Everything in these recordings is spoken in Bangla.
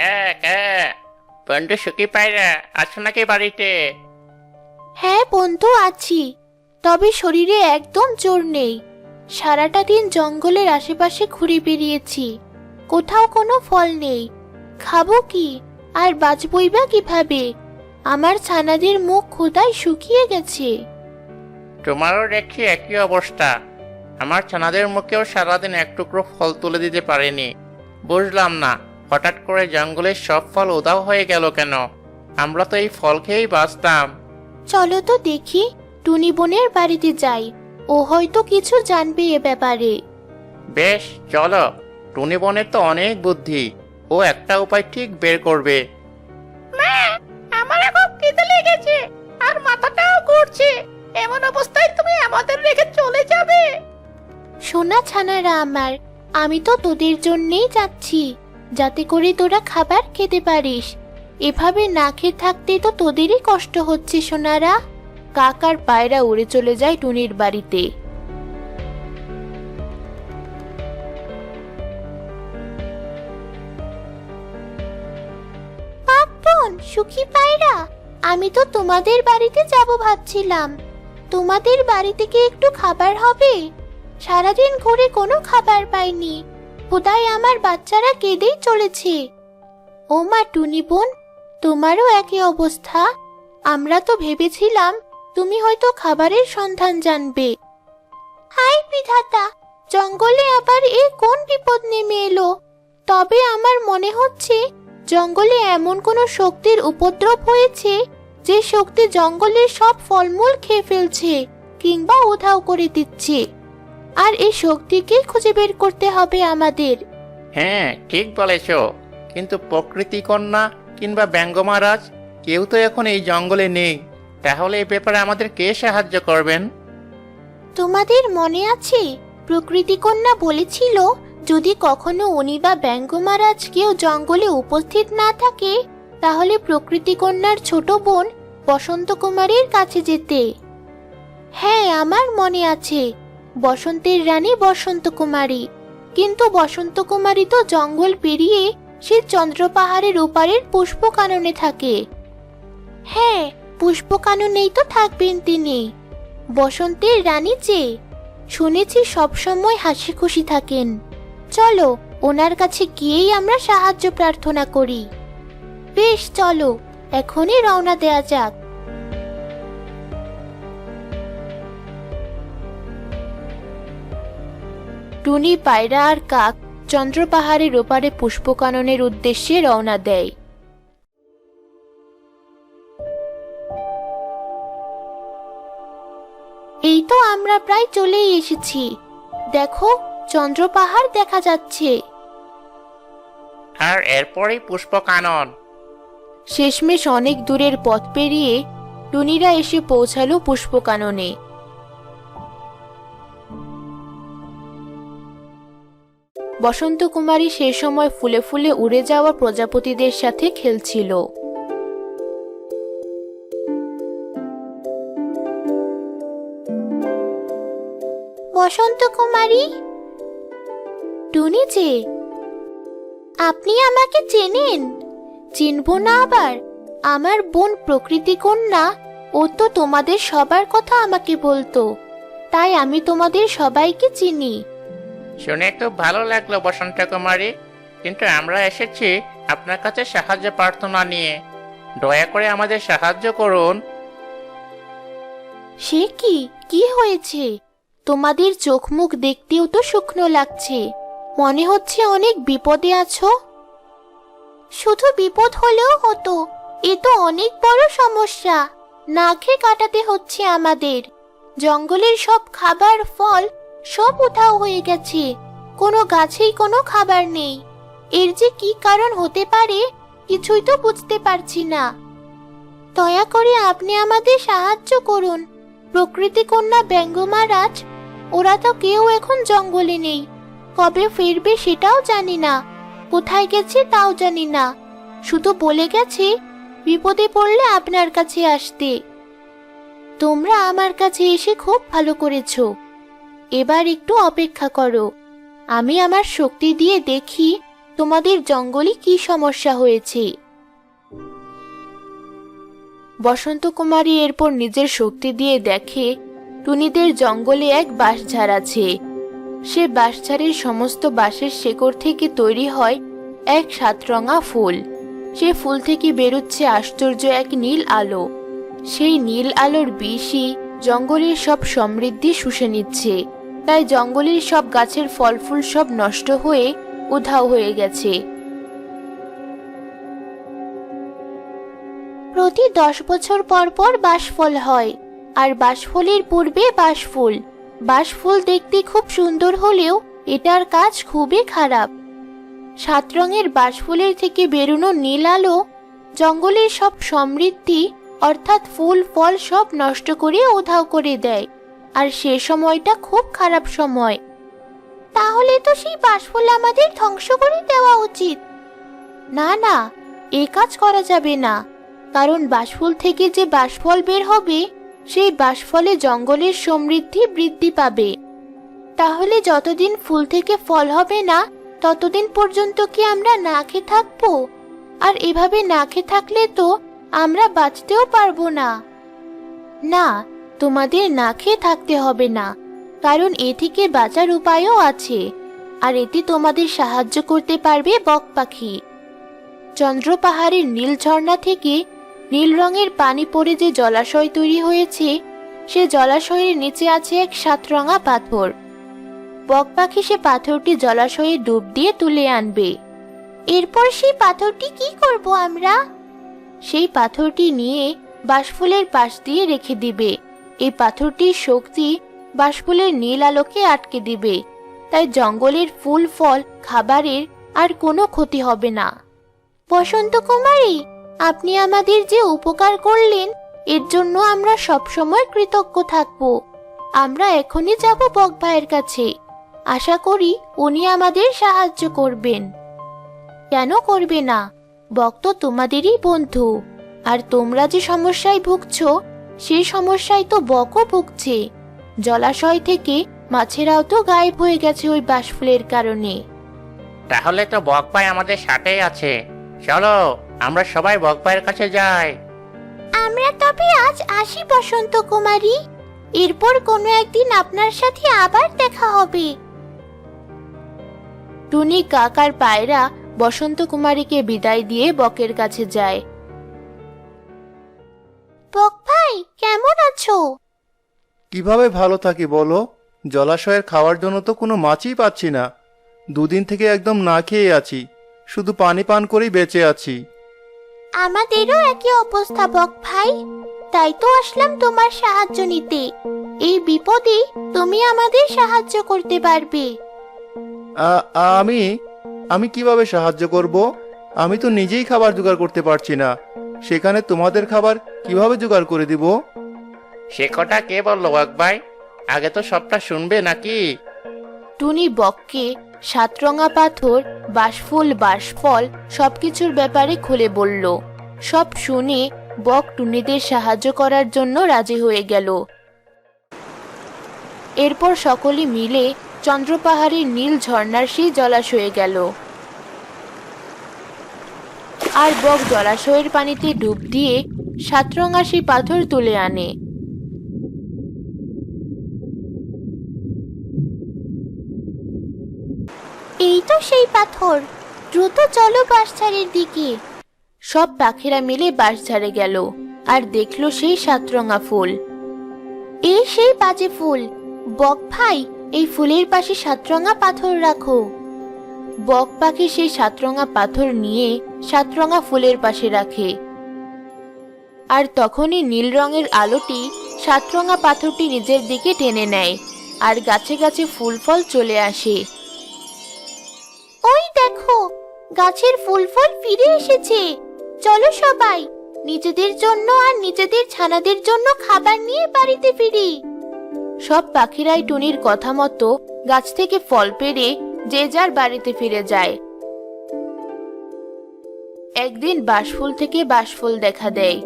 কে কে বন্ধু সুখী পায়রা আছো নাকি বাড়িতে? হ্যাঁ বন্ধু আছি। তবে শরীরে একদম জোর নেই। সারাটা দিন জঙ্গলের আশেপাশে ঘুরে বেরিয়েছি কোথাও কোনো ফল নেই। খাব কি? আর বাঁচবই বা কীভাবে? আমার ছানাদের মুখ ক্ষুধায় শুকিয়ে গেছে। তোমারও দেখছি একই অবস্থা। আমার ছানাদের মুখেও সারাদিন এক টুকরো ফল তুলে দিতে পারেনি। বুঝলাম না। হঠাৎ করে জঙ্গলের সব ফল উদাও হয়ে গেল কেন? আমরা তো এই ফল খেয়েই বাঁচতাম। চলো তো দেখি টুনি বোনের বাড়িতে যাই। ও হয়তো কিছু জানবে এ ব্যাপারে। বেশ চলো। টুনি বোনের তো অনেক বুদ্ধি। ও একটা উপায় ঠিক বের করবে। মা আমার এখন খিদে লেগেছে আর মাথাটাও ঘুরছে। এমন অবস্থায় তুমি আমাদের রেখে চলে যাবে। সোনা ছানারা আমার আমি তো তোদের জন্যেই যাচ্ছি। যাতে করে তোরা খাবার খেতে পারিস। এভাবে না খেয়ে থাকতে তো তোদেরই কষ্ট হচ্ছে, সোনারা। কাকার পায়রা উড়ে চলে যায় টুনির বাড়িতে। সুখী পায়রা, আমি তো তোমাদের বাড়িতে যাব ভাবছিলাম। তোমাদের বাড়িতে কি একটু খাবার হবে? সারাদিন ঘুরে কোনো খাবার পাইনি। বোধহয় আমার বাচ্চারা কেঁদেই চলেছে। ও মা টুনি বোন, তোমারও একই অবস্থা। আমরা তো ভেবেছিলাম তুমি হয়তো খাবারের সন্ধান জানবে। হাই বিধাতা, জঙ্গলে আবার এ কোন বিপদ নেমে এলো? তবে আমার মনে হচ্ছে জঙ্গলে এমন কোনো শক্তির উপদ্রব হয়েছে যে শক্তি জঙ্গলের সব ফলমূল খেয়ে ফেলছে কিংবা উধাও করে দিচ্ছে। আর এই শক্তিকেই খুঁজে বের করতে হবে আমাদের। হ্যাঁ ঠিক বলেছ। কিন্তু প্রকৃতি কন্যা কিংবা ব্যঙ্গ মহারাজ কেউ তো এখন এই জঙ্গলে নেই। তাহলে এই ব্যাপারে আমাদের কে সাহায্য করবেন? তোমাদের মনে আছে প্রকৃতি কন্যা বলেছিল যদি কখনো উনি বা ব্যঙ্গ মহারাজ কেউ জঙ্গলে উপস্থিত না থাকে তাহলে প্রকৃতি কন্যার ছোট বোন বসন্ত কুমারীর কাছে যেতে। হ্যাঁ আমার মনে আছে বসন্তের রানী বসন্ত কুমারী কিন্তু বসন্ত কুমারী তো জঙ্গল পেরিয়ে সে চন্দ্র পাহাড়ের ওপারের পুষ্পকাননে থাকে। হ্যাঁ পুষ্পকাননেই তো থাকবেন তিনি। বসন্তের রানী যে, শুনেছি সবসময় হাসি খুশি থাকেন। চলো, ওনার কাছে গিয়েই আমরা সাহায্য প্রার্থনা করি। বেশ, চলো, এখনই রওনা দেয়া যাক। টুনি পায়রা আর কাক চন্দ্র পাহাড়ের ওপারে পুষ্পকাননের উদ্দেশ্যে রওনা দেয়। এই তো আমরা প্রায় চলেই এসেছি। দেখো চন্দ্র পাহাড় দেখা যাচ্ছে। আর এরপরে পুষ্পকানন। শেষমেশ অনেক দূরের পথ পেরিয়ে টুনিরা এসে পৌঁছালো পুষ্পকাননে। বসন্ত কুমারী সে সময় ফুলে ফুলে উড়ে যাওয়া প্রজাপতিদের সাথে খেলছিল। বসন্ত কুমারী? টুনি যে? আপনি আমাকে চেনেন। চিনব না আবার। আমার বোন প্রকৃতি কন্যা ও তো তোমাদের সবার কথা আমাকে বলতো। তাই আমি তোমাদের সবাইকে চিনি। শুনে খুব ভালো লাগল বসন্ত কুমারী। কিন্তু আমরা এসেছি আপনার কাছে সাহায্য প্রার্থনা নিয়ে। দয়া করে আমাদের সাহায্য করুন। সে কি? কি হয়েছে? তোমাদের চোখ মুখ দেখতেও তো শুকনো লাগছে। মনে হচ্ছে অনেক বিপদে আছো। শুধু বিপদ হলেও হতো। এ তো অনেক বড় সমস্যা। না খেয়ে কাটাতে হচ্ছে আমাদের। জঙ্গলের সব খাবার, ফল সব উধাও হয়ে গেছে। কোনো গাছেই কোনো খাবার নেই। এর যে কি কারণ হতে পারে, কিছুই তো বুঝতে পারছি না। দয়া করে আপনি আমাদের সাহায্য করুন। প্রকৃতি কন্যা ব্যঙ্গ মহারাজ, ওরা তো কেউ এখন জঙ্গলে নেই। কবে ফিরবে সেটাও জানি না। কোথায় গেছে তাও জানি না। শুধু বলে গেছে, বিপদে পড়লে আপনার কাছে আসতে। তোমরা আমার কাছে এসে খুব ভালো করেছ। এবার একটু অপেক্ষা করো। আমি আমার শক্তি দিয়ে দেখি তোমাদের জঙ্গলে কি সমস্যা হয়েছে। বসন্ত কুমারী এরপর নিজের শক্তি দিয়ে দেখে টুনিদের জঙ্গলে এক বাঁশঝাড় আছে। সে বাঁশঝাড়ের সমস্ত বাঁশের শেকড় থেকে তৈরি হয় এক সাতরঙা ফুল। সে ফুল থেকে বেরোচ্ছে আশ্চর্য এক নীল আলো। সেই নীল আলোর বিষই জঙ্গলের সব সমৃদ্ধি শুষে নিচ্ছে। তাই জঙ্গলের সব গাছের ফল ফুল সব নষ্ট হয়ে উধাও হয়ে গেছে। প্রতি দশ বছর পর পর বাঁশফল হয়, আর বাঁশফলের পূর্বে বাঁশফুল। বাঁশফুল দেখতে খুব সুন্দর হলেও এটার কাজ খুবই খারাপ। সাত রঙের বাঁশফুলের থেকে বেরোনো নীল আলো জঙ্গলের সব সমৃদ্ধি অর্থাৎ ফুল, ফল সব নষ্ট করে উধাও করে দেয়। আর সে সময়টা খুব খারাপ সময়। তাহলে তো সেই বাঁশফুল আমাদের ধ্বংস করে দেওয়া উচিত। না না, এ কাজ করা যাবে না। কারণ বাঁশফুল থেকে যে বাঁশফল বের হবে, সেই বাঁশফলে জঙ্গলের সমৃদ্ধি বৃদ্ধি পাবে। তাহলে যতদিন ফুল থেকে ফল হবে না, ততদিন পর্যন্ত কি আমরা না খেয়ে থাকব? আর এভাবে না খেয়ে থাকলে তো আমরা বাঁচতেও পারব না। না তোমাদের না খেয়ে থাকতে হবে না, কারণ এ থেকে বাঁচার উপায়ও আছে, আর এতে তোমাদের সাহায্য করতে পারবে বক পাখি। চন্দ্র পাহাড়ের নীল ঝর্ণা থেকে নীল রঙের পানি পড়ে যে জলাশয় তৈরি হয়েছে, সে জলাশয়ের নিচে আছে এক সাতরঙা পাথর। বক পাখি সে পাথরটি জলাশয়ে ডুব দিয়ে তুলে আনবে। এরপর সেই পাথরটি কি করব আমরা? সেই পাথরটি নিয়ে বাঁশফুলের পাশ দিয়ে রেখে দিবে। এই পাথরটির শক্তি বাঁশফুলের নীল আলোকে আটকে দিবে। তাই জঙ্গলের ফুল, ফল, খাবারের আর কোনো ক্ষতি হবে না। বসন্ত কুমারী, আপনি আমাদের যে উপকার করলেন, এর জন্য আমরা সবসময় কৃতজ্ঞ থাকব। আমরা এখনই যাব বক ভাইয়ের কাছে। আশা করি উনি আমাদের সাহায্য করবেন। কেন করবে না? বক তো তোমাদেরই বন্ধু। আর তোমরা যে সমস্যায় ভুগছো সেই সমস্যায় তো বকও ভুগছে। জলাশয় থেকে মাছেরাও তো গায়েব হয়ে গেছে ওই বাঁশফুলের কারণে। তাহলে তো বক বকপাই আমাদের সাথেই আছে। চলো আমরা সবাই বক বকপাইয়ের কাছে যাই। আমরা তবে আজ আসি বসন্ত কুমারী। এরপর কোনো একদিন আপনার সাথে আবার দেখা হবে। টুনি কাকার পায়রা বসন্ত কুমারীকে বিদায় দিয়ে বকের কাছে যায়। বক ভাই কেমন আছো? কীভাবে ভালো থাকি বলো? জলাশয়ের খাওয়ার জন্য তো কোনো মাছই পাচ্ছি না। দুদিন থেকে একদম না খেয়ে আছি। শুধু পানি পান করেই বেঁচে আছি। আমাদেরও একই অবস্থা বক ভাই। তাই তো আসলাম তোমার সাহায্য নিতে। এই বিপদে তুমি আমাদের সাহায্য করতে পারবে। আ- আমি? আমি কীভাবে সাহায্য করব? আমি তো নিজেই খাবার জোগাড় করতে পারছি না। সেখানে তোমাদের খাবার কীভাবে জোগাড় করে দিব? সে কটা কে বলল ভাই আগে তো সবটা শুনবে নাকি? টুনি বককে সাতরঙা পাথর বাঁশফুল বাঁশফল সবকিছুর ব্যাপারে খুলে বলল। সব শুনে বক টুনিদের সাহায্য করার জন্য রাজি হয়ে গেল। এরপর সকলে মিলে চন্দ্রপাহাড়ের নীল ঝর্ণার সেই জলাশয়ে গেল। আর বক জলাশয়ের পানিতে ডুব দিয়ে সাতরঙা সেই পাথর তুলে আনে। এই তো সেই পাথর। দ্রুত চলো বাঁশঝাড়ের দিকে। সব পাখিরা মিলে বাঁশঝাড়ে গেল আর দেখল সেই সাতরঙা ফুল। এই সেই বাজে ফুল। বক ভাই এই ফুলের পাশে সাতরঙা পাথর রাখো। বক পাখি সেই সাতরঙা পাথর নিয়ে সাতরঙা ফুলের পাশে রাখে। আর তখনই নীল রঙের আলোটি সাতরঙা পাথরটি নিজের দিকে টেনে নেয় আর গাছে গাছে ফুল ফল চলে আসে। ওই দেখো গাছের ফুল ফল ফিরে এসেছে। চলো সবাই নিজেদের জন্য আর নিজেদের ছানাদের জন্য খাবার নিয়ে বাড়িতে ফিরি। সব পাখিরাই টুনির কথা মতো গাছ থেকে ফল পেড়ে যে যার বাড়িতে ফিরে যায়। একদিন বাঁশফুল থেকে বাঁশফুল দেখা দেয়।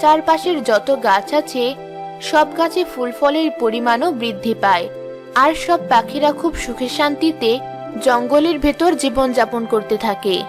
চারপাশের যত গাছ আছে, সব গাছে ফুল ফলের পরিমাণও বৃদ্ধি পায়। আর সব পাখিরা খুব সুখে শান্তিতে জঙ্গলের ভেতর জীবনযাপন করতে থাকে।